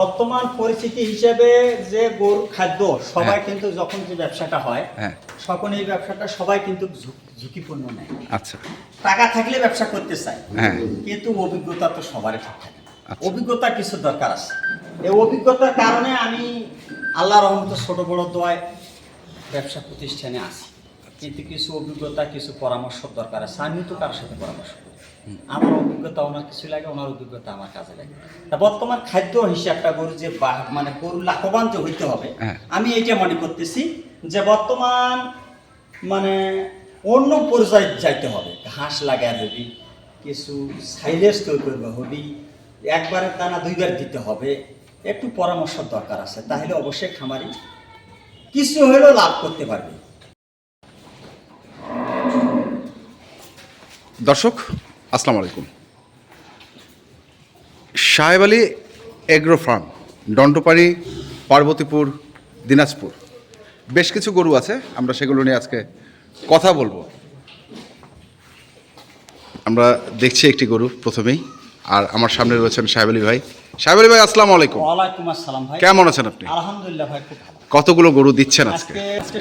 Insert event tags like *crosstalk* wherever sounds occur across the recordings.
বর্তমান পরিস্থিতি হিসেবে যে গরুর খাদ্য সবাই হ্যাঁ। কিন্তু যখন যে ব্যবসাটা হয় হ্যাঁ। তখন এই ব্যবসাটা সবাই কিন্তু ঝুঁকিপূর্ণ নেয়। আচ্ছা। টাকা থাকলে ব্যবসা করতে চায়। হ্যাঁ। কিন্তু অভিজ্ঞতা তো সবারই থাকে আচ্ছা। অভিজ্ঞতা কিছু দরকার আছে। এই অভিজ্ঞতার কারণে আমি আল্লাহ রহমত ছোট বড় দোয়ায় ব্যবসা প্রতিষ্ঠানে আছি। কিন্তু কিছু অভিজ্ঞতা কিছু পরামর্শ দরকার আছে। আমিও তো কারোর সাথে পরামর্শ করি আমার অভিজ্ঞতা ওনার কিছু লাগে ওনার অভিজ্ঞতা আমার কাজে লাগে। তা বর্তমান খাদ্য হিসাবটা গরু যে বা- মানে গরু লাভবান যে হইতে হবে হ্যাঁ। আমি এইটা মনে করতেছি যে বর্তমান মানে অন্য পর্যায়ে যাইতে হবে। ঘাস লাগার হবি কিছু সাইলেজ তৈরি করবে হবি একবারে দানা দুইবার দিতে হবে একটু পরামর্শ দরকার আছে তাহলে অবশ্যই খামারি কিছু হলেও লাভ করতে পারবে। দর্শক আসসালামু আলাইকুম। Saheb Ali agro farm Dandapari Parbatipur Dinajpur. বেশ কিছু গরু আছে আমরা সেগুলো নিয়ে আজকে কথা বলব। আমরা দেখছি একটি গরু প্রথমেই আর আমার সামনে রয়েছেন সাহেব আলী ভাই। সাহেব আলী ভাই আসসালামু আলাইকুম। ওয়ালাইকুম আসসালাম ভাই। কেমন আছেন আপনি? আলহামদুলিল্লাহ ভাই খুব ভালো। কতগুলো গরু দিচ্ছেন আজকে?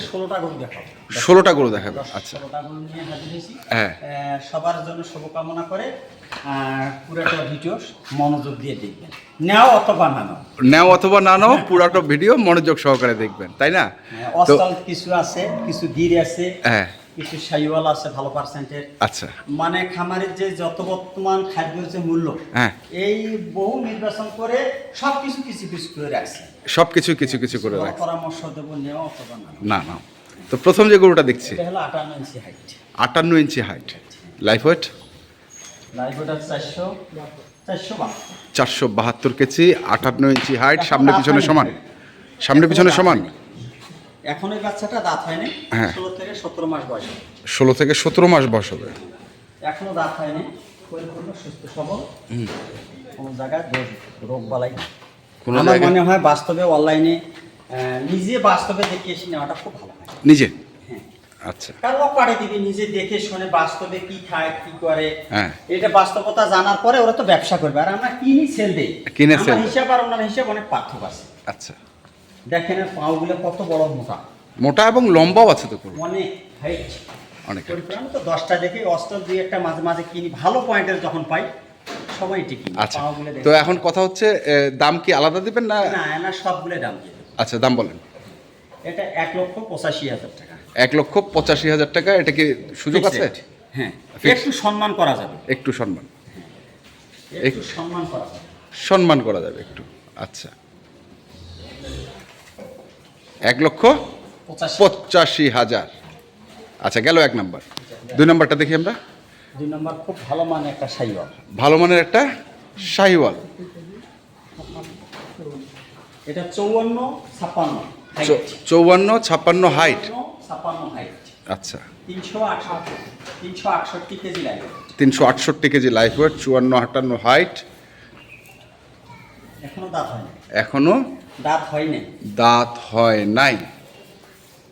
ষোলোটা গরু দেখাবো। ষোলোটা গরু দেখাবেন আচ্ছা। ষোলোটা গরু নিয়ে হাজির হয়েছি। হ্যাঁ। সবার জন্য শুভকামনা করে ভিডিও মনোযোগ দিয়ে দেখবেন। নেও অথবা না নাও। নেও অথবা না নাও পুরাটা ভিডিও মনোযোগ সহকারে দেখবেন তাই না? হ্যাঁ, অস্তাল কিছু আছে কিছু গির আছে হ্যাঁ। কিছু সাইওয়াল আছে ভালো পার্সেন্টের আচ্ছা। মানে খামারের যে যত বর্তমান খাদ্যের যে মূল্য হ্যাঁ। এই বহু নির্বাচন করে সব কিছু কিছু কিছু করে রাখছে সব কিছু কিছু কিছু করে রাখছে। পরামর্শ দেবো নেওয়া অথবা না। না তো প্রথম যে গরুটা দেখছি আটান্ন ইঞ্চি হাইট লাইফ ওয়েট চারশো বাহাত্তর। কেজি আটান্ন ইঞ্চি হাইট সামনে পিছনে সমান। সামনে পিছনে সমান? এখন এই বাচ্চাটা দাঁত হয়নি। হ্যাঁ। ষোলো থেকে সতেরো মাস বয়স ষোলো থেকে সতেরো মাস বয়স হবে। এখনও দাঁত হয়নি। সুস্থ সবল। কোনো জায়গায় রোগ- বালাই আমার মনে হয় বাস্তবে অনলাইনে নিজে বাস্তবে দেখে এসে নেওয়াটা খুব ভালো হয়। নিজে? হ্যাঁ। আচ্ছা। কারণ পাড়ে দিবি নিজে দেখে শুনে বাস্তবে কি খায় কি করে। হ্যাঁ। এটা বাস্তবতা জানার পরে ওরা তো ব্যবসা করবে। আর আমরা কিনি সেল দিই। কিনে আমার হিসাব আর ওনার হিসাব অনেক পার্থক্য আছে। আচ্ছা। দেখেন পাগুলো কত বড় মোটা। মোটা এবং লম্বাও আছে তো অনেক হাইট অনেক। আমি তো দশটা দেখে অস্ত্র দুই একটা মাঝে মাঝে কিনি। ভালো পয়েন্টের যখন পাই সবাই এটি আচ্ছা। তো এখন কথা হচ্ছে দাম কি আলাদা দিবেন না? না সবগুলো দাম আচ্ছা দাম বলেন। এটা এক লক্ষ পঁচাশি হাজার টাকা। এক লক্ষ পঁচাশি হাজার টাকা এটা কি সুযোগ আছে। হ্যাঁ। একটু সম্মান করা যাবে। একটু সম্মান। একটু সম্মান করা যাবে। সম্মান করা যাবে একটু আচ্ছা। এক লক্ষ পঁচাশি হাজার। আচ্ছা গেল এক নাম্বার। দুই নাম্বারটা দেখি আমরা। দুই নম্বর খুব ভালো মানে একটা সাইওয়াল। ভালো মানের একটা শাহিওয়াল এটা চৌয়ান্ন ছাপ্পান্ন চৌ- চৌবান্ন ছাপ্পান্ন হাইট ছাপ্পান্ন হাইট আচ্ছা। তিনশো আটষট্টি কেজি লাগে তিনশো আটষট্টি কেজি লাইফ ওয়েট চুয়ান্ন আটান্ন হাইট এখনও দাঁত হয় এখনও দাঁত হয়নি দাঁত হয় নাই।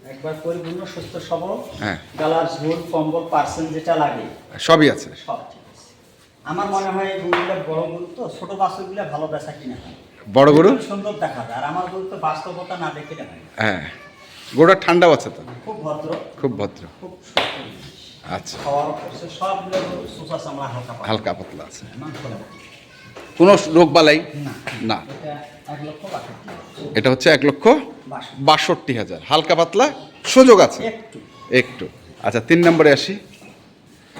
একবার পরিপূর্ণ সুস্থ সবল হ্যাঁ। গালার ঝোল কম্বল যেটা লাগে। সবই আছে। সব ঠিক আছে। আমার মনে হয় এই গরুগুলো বড় গরু তো ছোট বাছুরগুলো ভালো বেচা কিনা হয়। বড় গরু? সুন্দর দেখা যায় আর আমার গরু তো বাস্তবতা না দেখে হয় হ্যাঁ। গরুটা ঠান্ডাও আছে তো? খুব ভদ্র। খুব ভদ্র। খুব আচ্ছা। সবগুলো সুসা চামড়া হালকা। হালকা পাতলা আছে। কোনো রোগ বালাই? না। না। এক লক্ষ এটা হচ্ছে এক লক্ষ বাষট্টি। হাজার। হালকা পাতলা সুযোগ আছে? একটু। একটু। আচ্ছা তিন নম্বরে আসি।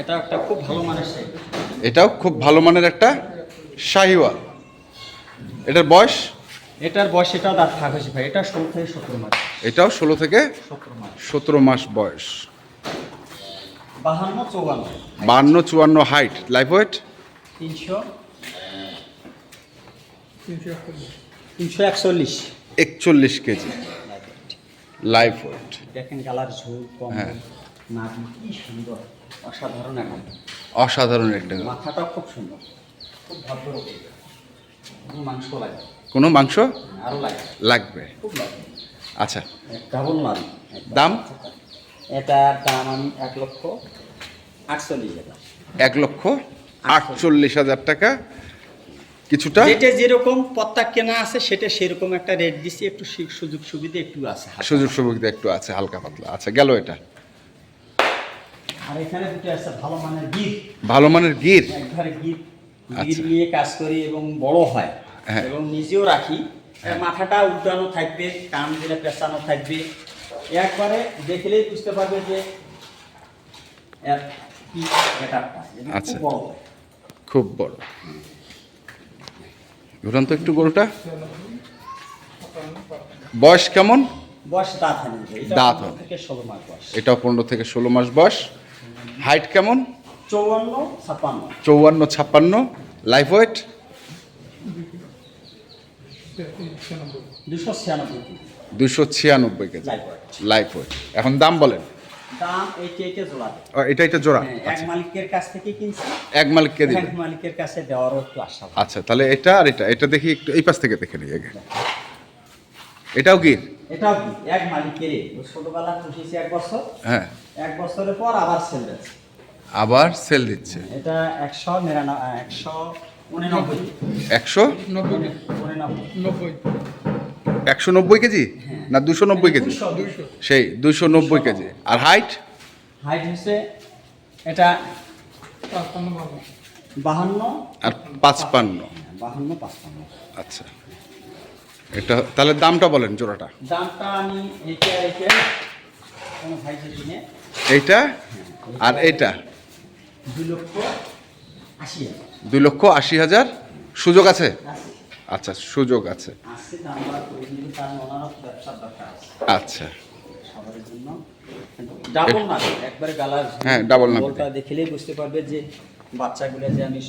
এটা একটা খুব ভালো মানের এটাও খুব ভালো মানের একটা শাহিওয়াল। এটার বয়স? এটার বয়স এটাও দাঁত থাক হয়েছে ভাই। এটা ষোলো থেকে সতেরো মাস। এটাও ষোলো থেকে সতেরো মাস। বয়স। বাহান্ন বান্ন চুয়ান্ন হাইট লাইফ ওয়েট তিনশো। তিনশো একচল্লিশ। একচল্লিশ কেজি। লাইফ ওয়েট দেখেন গালার ঝোল কম হ্যাঁ। নাভি কি সুন্দর অসাধারণ এখন অসাধারণ একটা। মাথাটা খুব সুন্দর খুব ভদ্র মাংস লাগে কোনো মাংস? আরও লাগে লাগবে। খুব লাগে আচ্ছা। ডাবল নারী দাম? এটার দাম আমি এক লক্ষ আটচল্লিশ হাজার। এক লক্ষ আটচল্লিশ হাজার টাকা। কিছুটা? যেটা যেরকম পত্তা কেনা আছে সেটা সেরকম একটা রেট দিচ্ছি একটু সুযোগ সুবিধা একটু আছে সুযোগ সুবিধা একটু আছে হালকা পাতলা। আচ্ছা গেল এটা। আর এখানে দুটো আছে ভালো মানের গির। ভালো মানের গির? একবারে গির। গির আচ্ছা। নিয়ে কাজ করি এবং বড় হয়। হ্যাঁ। এবং নিজেও রাখি। মাথাটা উল্টানো থাকবে কান দিলে পেঁচানো থাকবে। একবারে দেখলেই বুঝতে পারবে যে কি ব্যাটারটা এবং খুব আচ্ছা। বড়। খুব বড়। ঘুরান তো একটু গরুটা। বয়স কেমন? দাঁত হানি এটা পনেরো থেকে ষোলো মাস বয়স। এটাও পনেরো থেকে ষোলো মাস বয়স। হাইট কেমন? চৌয়ান্ন ছাপ্পান্ন। Live weight? দুশো ছিয়ানব্বই কেজি। দুশো ছিয়ানব্বই কেজি। Life wait. এখন দাম বলেন। দাম এইটা এইটা জোড়া এটা এটা জোড়া? হ্যাঁ, এক মালিকের কাছ থেকে কিনছি। এক মালিককে দিবেন এক মালিকের কাছে দেওয়ারও একটু আশা আচ্ছা তাহলে এটা আর এটা এটা দেখি একটু এই পাশ থেকে দেখে নিই আগে। এটাও গির? এটাও কি এক মালিকের ছোটবেলা পুষেছি এক বছর। হ্যাঁ। এক বছরের পর আবার সেল দিচ্ছে। আবার সেল দিচ্ছে? এটা একশো নিরানব্বই একশো উননব্বই। একশো? উননব্বই। একশো নব্বই কেজি না দুশো নব্বই কেজি? সেই দুশো নব্বই কেজি। আর হাইট হাইট হচ্ছে এটা বাহান্ন। আর পাঁচপান্ন। বাহান্ন পাঁচপান্ন। আচ্ছা। এটা তাহলে দামটা বলেন জোড়াটা। দামটা আমি এইটা এইটা কোনো ভাই যদি এইটা? আর এইটা? দুই লক্ষ আশি হাজার। দুই লক্ষ আশি হাজার সুযোগ আছে? আছে। আচ্ছা সুযোগ আছে। আচ্ছা। সবার জন্য। ডাবল না একবারে গালার হ্যাঁ, নাভি। গোলটা দেখলেই বুঝতে পারবে যে বাচ্চাগুলো যে আমি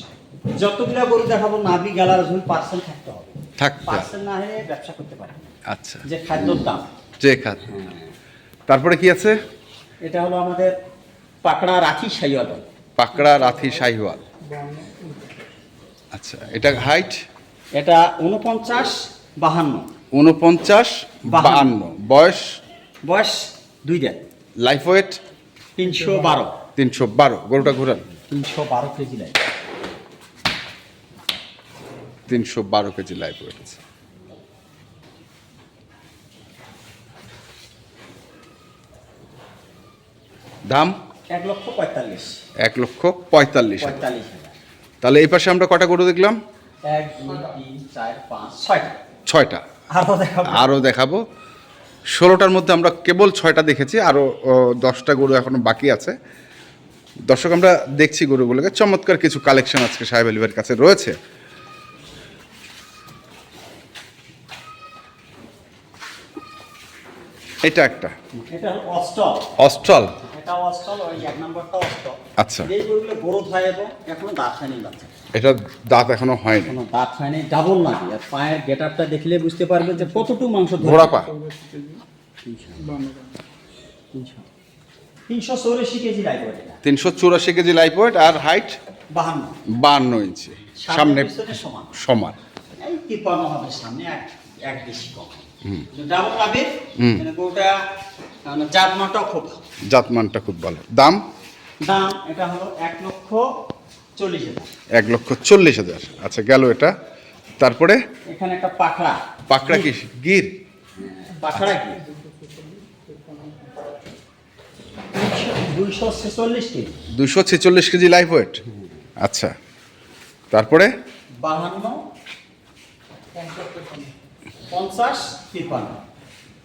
যতগুলা গরু দেখাবো নাভি গালার ঝুল পার্সেন্ট থাকতে হবে। থাকতে। পার্সেন্ট না হলে ব্যবসা করতে পারে। আচ্ছা। যে খাদ্যর দাম। যে খাত তারপরে কি আছে? এটা হলো আমাদের পাকড়া রাখি সাইয়াল পাকড়া রাথি শাহিওয়াল আচ্ছা এটা হাইট এটা উনপঞ্চাশ বাহান্ন। উনপঞ্চাশ বাহান্ন। বয়স? বয়স দুই দেড়। লাইফ ওয়েট তিনশো বারো। তিনশো বারো। গরুটা ঘুরান। তিনশো বারো কেজি লাগে তিনশো বারো কেজি লাইফ ওয়েট আছে। দাম? এক লক্ষ পঁয়তাল্লিশ। এক লক্ষ পঁয়তাল্লিশ তাহলে এই পাশে আমরা কটা গরু দেখলাম? এক দুই তিন চার পাঁচ ছয়টা। ছয়টা। আরও দেখাবো। আরও দেখাবো। ষোলোটার মধ্যে আমরা কেবল ছয়টা দেখেছি আরও দশটা গরু এখনও বাকি আছে। দর্শক আমরা দেখছি গরুগুলোকে। চমৎকার কিছু কালেকশন আজকে সাহেব আলিবের কাছে রয়েছে। এটা একটা। এটা হলো অস্টল ওই এক আচ্ছা। এই গরুগুলো গরু হয় এবং এখনও দাঁত হয়নি বাচ্চা এটা দাঁত এখনও হয়নি? এখনও দাঁত হয়নি ডাবল নাকি আর পায়ের গেট আপটা দেখলে বুঝতে পারবে যে কতটুকু মাংস। ঘোড়া পা। তিনশো চৌরাশি কেজি লাগবে এটা। তিনশো চুরাশি কেজি ওয়েট আর হাইট বাহান্ন। বান্ন ইঞ্চি। সামনে সমান সমান। এই তিপ্পান্ন হবে সামনে এক এক বেশি কম। ডাবল। গরুটা খুব। জাতমানটা খুব ভালো। দাম? দাম এটা হলো এক লক্ষ চল্লিশ হাজার। এক লক্ষ চল্লিশ হাজার। আচ্ছা গেল এটা। তারপরে? এখানে একটা পাখড়া পাকড়া কি? গির। পাখড়া কি দুশো ছেচল্লিশ কেজি। লাইফ ওয়েট আচ্ছা। তারপরে? বাহান্ন পঞ্চাশ তিপ্পান্ন।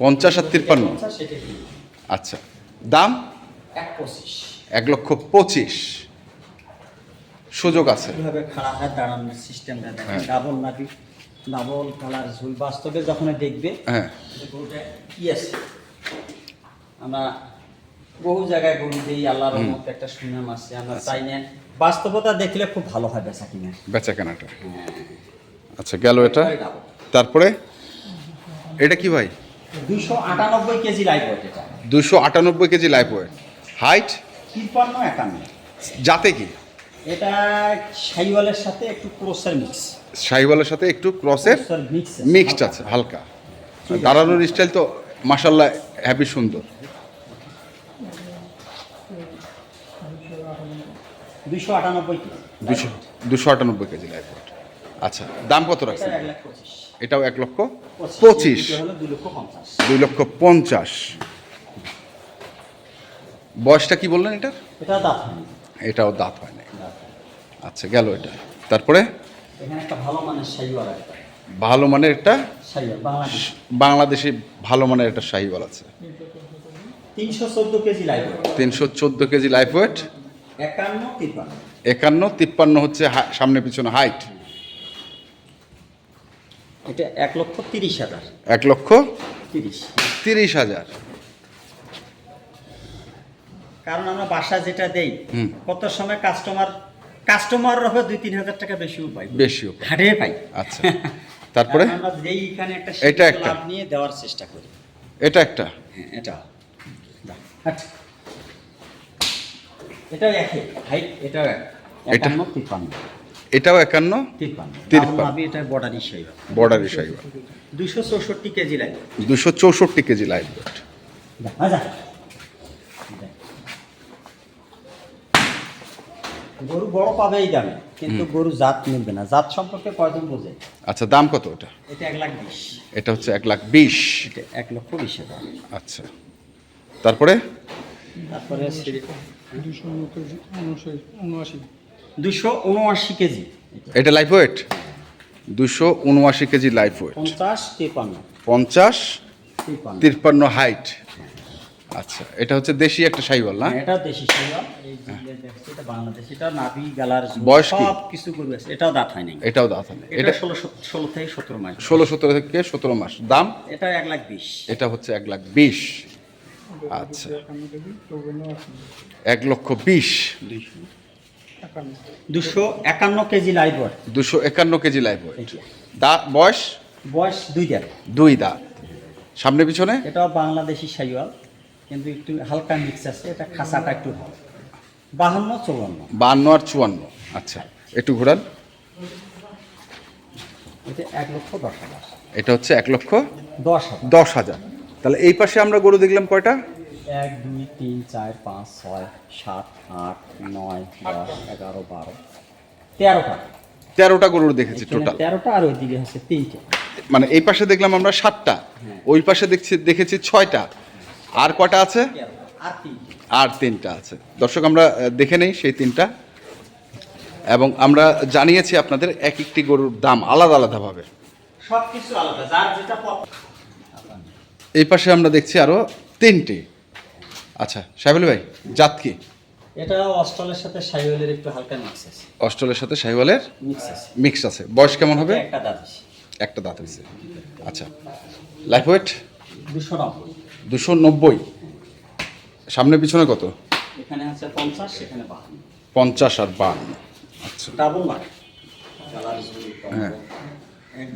পঞ্চাশ আর তিপ্পান্ন? আচ্ছা দাম? এক লক্ষ পঁচিশ। সুযোগ আছে। হয় দাঁড়ানোর সিস্টেমটা হ্যাঁ। ডাবল নাবি ডাবল কালার ঝুল। বাস্তবে যখন দেখবে হ্যাঁ। কি আছে আমরা বহু জায়গায় গরু দিই আল্লাহর একটা সুনাম আছে। আমরা চাই না বাস্তবতা দেখলে খুব ভালো হয় বেচা কিনা। বেচা কেনাটা। আচ্ছা গেল এটা। তারপরে? এটা কি ভাই? দুইশো আটানব্বই কেজি লাইভ ওয়েট এটা। দুশো আটানব্বই কেজি লাইফ ওয়েট হাইট তিপ্পান্ন একান্ন। যাতে কি? এটা সাথে একটু ক্রোসের মিক্স শাহিওয়ালের সাথে একটু ক্রসের মিক্সড আছে হালকা। দাঁড়ানোর স্টাইল তো মাসাল্লাহ হ্যাপি সুন্দর। দুইশো আটানব্বই দুশো দুশো আটানব্বই কেজি লাইফ আচ্ছা দাম কত রাখছেন? এক লাখ পঁচিশ। এটাও এক লক্ষ পঁচিশ। দুই লক্ষ পঞ্চাশ। বয়সটা কি বললেন এটার? এটা দাঁত এটাও দাঁত হয় নাই। আচ্ছা গেল এটা। তারপরে? ভালো মানের একটা ভালো মানের একটা শাহিওয়াল বাংলাদেশ। ভালো মানের একটা শাহিওয়াল আছে। তিনশো চোদ্দ কেজি লাইফ ওয়েট একান্ন তিপ্পান্ন। হচ্ছে সামনে পিছনে হাইট এটা এক লক্ষ তিরিশ হাজার। এক লক্ষ তিরিশ। তিরিশ হাজার। কারণ আমরা বাসা যেটা দেই কত সময় কাস্টমার কাস্টমার হবে দুই তিন হাজার টাকা বেশিও পাই বেশিও। হাটে পাই। আচ্ছা। তারপরে? আমরা যেই এখানে একটা এটা একটা। নিয়ে দেওয়ার চেষ্টা করি। এটা একটা। হ্যাঁ এটা। এটাও একই। হাইট এটাও এক। একান্ন তিপ্পান্ন। এটাও একান্ন তিপ্পান্ন। বর্ডারি সেই বর্ডারি শাহিওয়াল দুশো চৌষট্টি কেজি লাগে দুশো চৌষট্টি কেজি ওয়েট আচ্ছা গরু বড় পাবে এই দামে কিন্তু গরু জাত মিলবে না। জাত সম্পর্কে কয়জন বোঝে? আচ্ছা দাম কত ওটা এটা এক লাখ বিশ। এটা হচ্ছে এক লাখ বিশ। এটা এক লক্ষ বিশ হাজার। আচ্ছা। তারপরে? তারপরে দুশো উনআশি। দুশো উনআশি কেজি। এটা লাইফ ওয়েট দুশো উনআশি কেজি লাইফ ওয়েট পঞ্চাশ তিপ্পান্ন। পঞ্চাশ তিপ্পান্ন। হাইট আচ্ছা এটা হচ্ছে দেশি একটা শাহিওয়াল না? হ্যাঁ, এটা দেশি শাহিওয়াল এই এটা বাংলাদেশ এটা নাভি গালার বয়স সব কিছু গরু আছে এটাও দাঁত হয় নাই। এটাও দাঁত হবে এটা এটা ষোলো ষোলো থেকে সতেরো মাস। ষোলো সতেরো থেকে সতেরো মাস। দাম? এটা এক লাখ বিশ। এটা হচ্ছে এক লাখ বিশ। আচ্ছা। একান্ন কেজি চৌবান্ন আশি এক লক্ষ বিশ। একান্ন দুশো একান্ন কেজি লাইভ দুশো একান্ন কেজি ওয়েট দাঁত বয়স? বয়স দুই দেড় দুই দাঁত। সামনে পিছনে? এটাও বাংলাদেশি শাহিওয়াল কিন্তু একটু হালকা মিক্স আছে এটা খাসাটা একটু ভালো বাহান্ন চৌবান্ন বান্ন আর চুয়ান্ন। আচ্ছা একটু ঘোরান। এটা এক লক্ষ দশ হাজার। এটা হচ্ছে এক লক্ষ দশ হাজার। দশ হাজার। তাহলে এই পাশে আমরা গরু দেখলাম কয়টা? এক দুই তিন চার পাঁচ ছয় সাত আট নয় দশ এগারো বারো তেরোটা। তেরোটা গরুর দেখেছি টোটাল তেরোটা আর ওইদিকে হচ্ছে তিনটে। মানে এই পাশে দেখলাম আমরা সাতটা ওই পাশে দেখছি দেখেছি ছয়টা। আর কটা আছে? আর তিনটা। আছে। দর্শক আমরা দেখে নেই সেই তিনটা। এবং আমরা জানিয়েছি আপনাদের এক একটি গরুর দাম আলাদা আলাদাভাবে। সব কিছু আলাদা যার যেটা এই পাশে আমরা দেখছি আরও তিনটি। আচ্ছা সাহেবুল ভাই জাত কি? এটা অস্ট্রেলের সাথে শাহিওয়ালের একটু হালকা মিক্স আছে। অস্ট্রেলের সাথে সাহিওয়ালের মিক্স আছে। মিক্স আছে। বয়স কেমন হবে? একটা দাঁত আছে। একটা দাঁত হয়েছে আচ্ছা লাইফ ওয়েট দুশো নব্বই। দুশো নব্বই। সামনে পিছনে কত? এখানে আছে পঞ্চাশ সেখানে বাহান্ন। পঞ্চাশ আর বান্ন আচ্ছা। ডাবল কম্বল, হ্যাঁ।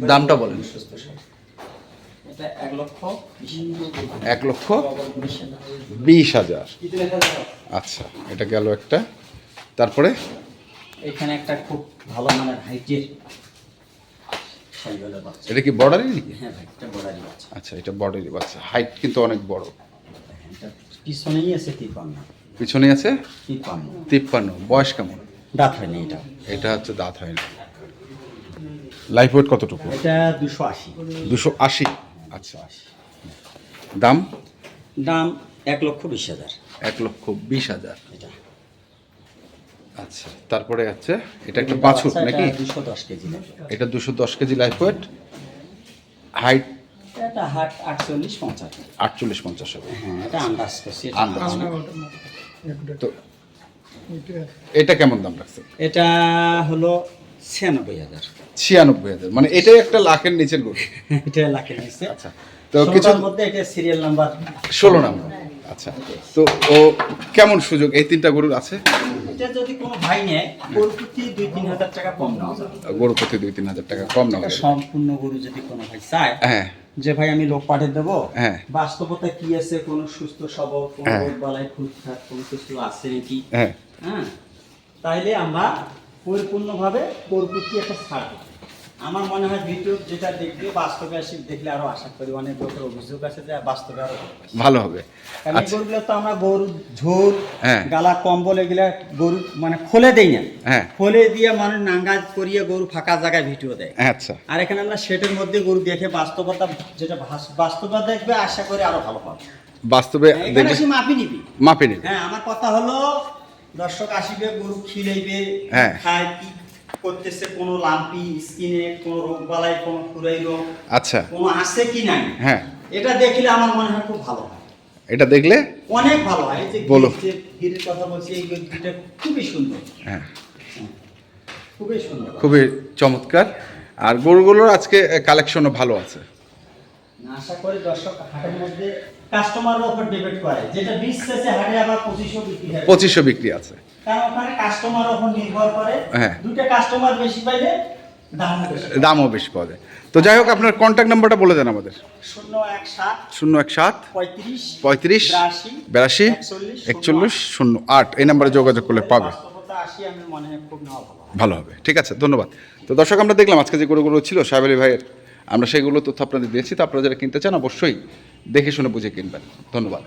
দামটা বলেন। সুস্থ এক লক্ষ বিশ হাজার। আচ্ছা এটা গেল একটা। তারপরে? এখানে একটা খুব ভালো মানের হাইটের এটা কি বর্ডারি নাকি? হ্যাঁ ভাই এটা বড়ারি বাচ্চা। আচ্ছা এটা বর্ডারি বাচ্চা। হাইট কিন্তু অনেক বড়। পিছনেই আছে তিপ্পান্ন। পিছনে আছে? তিপ্পান্ন। তিপ্পান্ন। বয়স কেমন? দাঁত হয়নি এটা। এটা হচ্ছে দাঁত হয় না লাইফ ওয়েট কতটুকু? এটা দুশো আশি। দুশো আশি। আচ্ছা। দাম? দাম এক লক্ষ বিশ হাজার। এক লক্ষ বিশ হাজার। এটা। আচ্ছা তারপরে আছে এটা একটা বাছুর নাকি? দুশো দশ কেজি এটা দুশো দশ কেজি লাইফ ওয়েট। হাইট? এটা হাট আটচল্লিশ পঞ্চাশ। আটচল্লিশ পঞ্চাশ হবে। হ্যাঁ এটা আন্দাজ করছি আন্দাজ। আন্দাজ। তো এটা কেমন দাম রাখছে এটা হলো ছিয়ানব্বই হাজার। ছিয়ানব্বই হাজার। মানে এটাই একটা লাখের নিচের গরু। *laughs* এটা লাখে নিচ্ছে আচ্ছা তো কিছু মধ্যে এটা সিরিয়াল নাম্বার ষোলো নাম্বার। আচ্ছা তো ও কেমন সুযোগ? এই তিনটা গরুর আছে? এটা যদি কোনো ভাই নেয় গরু প্রতি দুই তিন হাজার টাকা কম নেওয়া যাবে। গরু প্রতি দুই তিন হাজার টাকা কম না এটা সম্পূর্ণ গরু যদি কোনো ভাই চায় হ্যাঁ। যে ভাই আমি লোক পাঠিয়ে দেবো হ্যাঁ। বাস্তবতা কি আছে? কোনো সুস্থ সবল কোনো হ্যাঁ। রোগ খুঁজখাট কোনো কিছু আছে নাকি? হ্যাঁ। হ্যাঁ। তাইলে আমরা পরিপূর্ণভাবে গরু একটা ছাড় আমার মনে হয় ভিডিও যেটা দেখবে বাস্তবে আসি দেখলে আরও আশা করি অনেক লোকের অভিযোগ আছে যে বাস্তবে আরও ভালো হবে। কারণ আচ্ছা। গরুগুলো তো আমরা গরু ঝোল হ্যাঁ। গালা কম্বল এগুলা গরু মানে খোলে দেই না। হ্যাঁ। খোলে দিয়ে মানে নাঙ্গা করিয়ে গরু ফাঁকা জায়গায় ভিডিও দেয়। আচ্ছা। আর এখানে আমরা সেটের মধ্যে গরু দেখে বাস্তবতা যেটা বাস্তবতা দেখবে আশা করি আরও ভালো পাবে। বাস্তবে এখানে দেখলে এসে মাপি নিবি। হ্যাঁ আমার কথা হলো দর্শক আসিবে গরু খিলাইবে হ্যাঁ। খায় কি করতেছে কোনো লাম্পি স্কিনে কোনো রোগ বালাই কোনো ফুরাই রোগ আচ্ছা। কোনো আছে কি নাই? হ্যাঁ। এটা দেখলে আমার মনে হয় খুব ভালো হয়। এটা দেখলে? অনেক ভালো হয়। যে বলো। গিরের কথা বলছি এই গিরটা খুবই সুন্দর। হ্যাঁ। খুবই সুন্দর। খুবই চমৎকার। আর গরুগুলোর আজকে কালেকশনও ভালো আছে। আশা করি দর্শক হাটের মধ্যে কাস্টমারের উপর ডিপেন্ড করে। যেটা বিশ শেষে হাটে আবার পঁচিশশো বিক্রি হয়। পঁচিশশো বিক্রি আছে। কারণ ওখানে উপর নির্ভর করে। হ্যাঁ। কাস্টমার বেশি পাইলে দামও বেশি পাওয়া যায়। তো যাই হোক আপনার কন্ট্যাক্ট নাম্বারটা বলে দেন আমাদের। শূন্য এক সাত পঁয়ত্রিশ বিরাশি একচল্লিশ শূন্য আট। এই নাম্বারে যোগাযোগ করলে পাবে। ভালো হবে। ঠিক আছে ধন্যবাদ। তো দর্শক আমরা দেখলাম আজকে যে গরুগুলো ছিল সাহেব আলী ভাইয়ের আমরা সেগুলো তথ্য আপনাদের দিয়েছি, তো আপনারা যারা কিনতে চান অবশ্যই দেখে শুনে বুঝে কিনবেন। ধন্যবাদ।